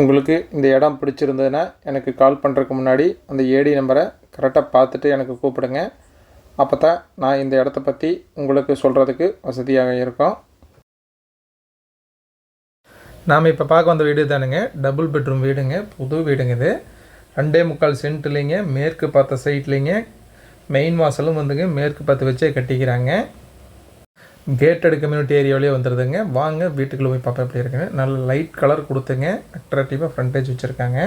உங்களுக்கு இந்த இடம் பிடிச்சிருந்ததுன்னா எனக்கு கால் பண்ணுறதுக்கு முன்னாடி அந்த ஏடி நம்பரை கரெக்டாக பார்த்துட்டு எனக்கு கூப்பிடுங்க. அப்போ தான் நான் இந்த இடத்த பற்றி உங்களுக்கு சொல்கிறதுக்கு வசதியாக இருக்கும். நாம் இப்போ பார்க்க வந்த வீடு தானுங்க டபுள் பெட்ரூம் வீடுங்க. புது வீடுங்க இது. ரெண்டே முக்கால் சென்ட்லேங்க மேற்கு பார்த்த சைட்லேங்க மெயின் வாசலும் வந்துங்க. மேற்கு பார்த்து வச்சே கட்டிக்கிறாங்க. கேட்டட் கம்யூனிட்டி ஏரியாவிலே வந்துடுதுங்க வாங்க வீட்டுக்குள்ளே போய் பார்ப்பேன் எப்படி இருக்குன்னு. நல்ல லைட் கலர் கொடுத்துங்க. அட்ராக்டிவாக ஃப்ரண்டேஜ் வச்சுருக்காங்க.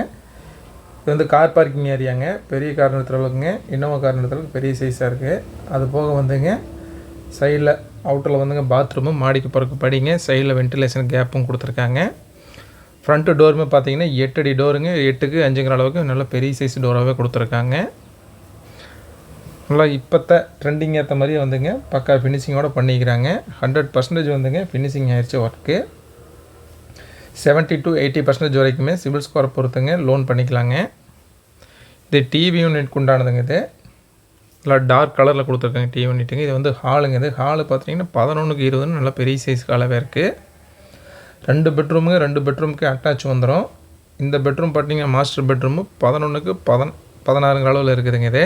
இது வந்து கார் பார்க்கிங் ஏரியாங்க பெரிய கார் நிறுத்துற அளவுக்குங்க. இன்னோவா கார் நிறுத்துற பெரிய சைஸாக இருக்குது அது போக வந்துங்க சைடில் அவுட்டரில் வந்துங்க பாத்ரூமு மாடிக்கு பிறகு படிங்க. சைடில் வென்டிலேஷன் கேப்பும் கொடுத்துருக்காங்க. ஃப்ரண்ட்டு டோருமே பார்த்தீங்கன்னா எட்டு அடி டோருங்க எட்டுக்கு அஞ்சுங்கிற அளவுக்கு நல்ல பெரிய சைஸ் டோராகவே கொடுத்துருக்காங்க. நல்லா இப்போத்த ட்ரெண்டிங் ஏற்ற மாதிரி வந்துங்க. பக்கா ஃபினிஷிங்கோடு பண்ணிக்கிறாங்க. ஹண்ட்ரட் பர்சன்டேஜ் வந்துங்க. ஃபினிஷிங் ஆயிடுச்சு work seventy to eighty percentage வரைக்குமே சிவில் ஸ்கோரை பொறுத்துங்க. லோன் பண்ணிக்கலாங்க. இது டிவி யூனிட் உண்டானதுங்க இது. நல்லா டார்க் கலரில் கொடுத்துருக்காங்க டிவி யூனிட்டுங்க இது வந்து ஹாலுங்க இது. ஹாலு பார்த்தீங்கன்னா பதினொன்றுக்கு இருபதுன்னு நல்லா பெரிய சைஸ் ஹாலாகவே இருக்குது ரெண்டு பெட்ரூமுங்க ரெண்டு பெட்ரூமுக்கு அட்டாச் வந்துடும் இந்த பெட்ரூம் பார்த்தீங்கன்னா மாஸ்டர் பெட்ரூமு பதினொன்றுக்கு பதன் பதினாறுங்க அளவில் இருக்குதுங்க இது.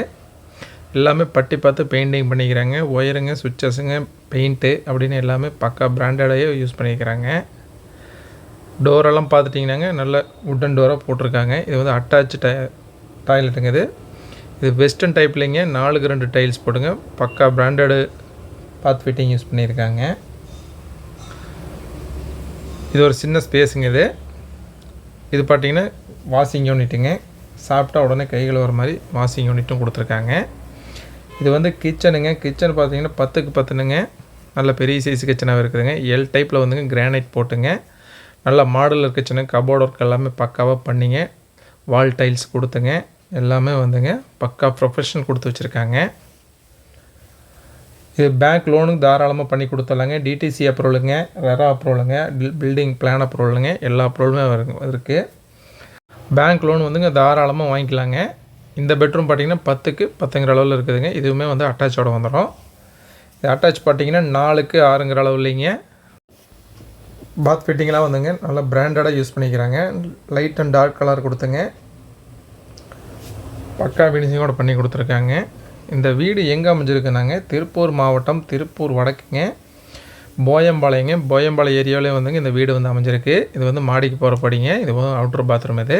எல்லாமே பட்டி பார்த்து பெயிண்டிங் பண்ணிக்கிறாங்க. ஒயருங்க சுவிச்சஸுங்க பெயிண்ட்டு அப்படின்னு எல்லாமே பக்கா பிராண்டடாகவே யூஸ் பண்ணிக்கிறாங்க. டோரெல்லாம் பார்த்துட்டிங்கன்னாங்க நல்ல உட்டன் டோராக போட்டிருக்காங்க. இது வந்து அட்டாச் டை டாய்லெட்டுங்க இது. இது வெஸ்டர்ன் டைப்லேங்க நாலுக்கு ரெண்டு டைல்ஸ் போடுங்க. பக்கா பிராண்டடு பாத் ஃபிட்டிங் யூஸ் பண்ணியிருக்காங்க. இது ஒரு சின்ன ஸ்பேஸுங்க இது. இது பார்த்திங்கன்னா வாஷிங் யூனிட்டுங்க சாப்பிட்டா உடனே கைகள் வர மாதிரி வாஷிங் யூனிட்டும் கொடுத்துருக்காங்க. இது வந்து கிச்சனுங்க. கிச்சன் பார்த்தீங்கன்னா பத்துக்கு பத்துனுங்க. நல்ல பெரிய சைஸ் கிச்சனாக இருக்குதுங்க. எல் டைப்பில் வந்துங்க கிரானைட் போட்டுங்க. நல்ல மாடலர் கிச்சனு கபோர்ட் ஒர்க் எல்லாமே பக்காவாக பண்ணிங்க. வால் டைல்ஸ் கொடுத்துங்க. எல்லாமே வந்துங்க பக்கா ப்ரொஃபஷன் கொடுத்து வச்சுருக்காங்க. இது பேங்க் லோனுக்கு தாராளமாக பண்ணி கொடுத்துடலாங்க. டிடிசி அப்ரூவலுங்க ரெரா அப்ரூவலுங்க பில்டிங் பிளான் அப்ரூவலுங்க எல்லா அப்ரூவலுமே இருக்குது பேங்க் லோன் வந்துங்க தாராளமாக வாங்கிக்கலாங்க. இந்த பெட்ரூம் பார்த்திங்கன்னா பத்துக்கு பத்துங்கிற அளவில் இருக்குதுங்க. இதுவுமே வந்து அட்டாச்சோடு வந்துடும் இது அட்டாச் பார்த்திங்கன்னா நாலுக்கு ஆறுங்கிற அளவு இல்லைங்க பாத் ஃபிட்டிங்லாம் வந்துங்க. நல்லா பிராண்டடாக யூஸ் பண்ணிக்கிறாங்க. லைட் அண்ட் டார்க் கலர் கொடுத்துங்க. பக்கா ஃபினிஷிங்கோட பண்ணி கொடுத்துருக்காங்க. இந்த வீடு எங்கே அமைஞ்சிருக்குனாங்க? திருப்பூர் மாவட்டம் திருப்பூர் வடக்குங்க. போயம்பாளையங்க போயம்பாளையம் ஏரியாவிலே வந்துங்க இந்த வீடு வந்து அமைஞ்சிருக்கு. இது வந்து மாடிக்கு போகிற படிங்க. இது வந்து அவுட்ரு பாத்ரூம் இது.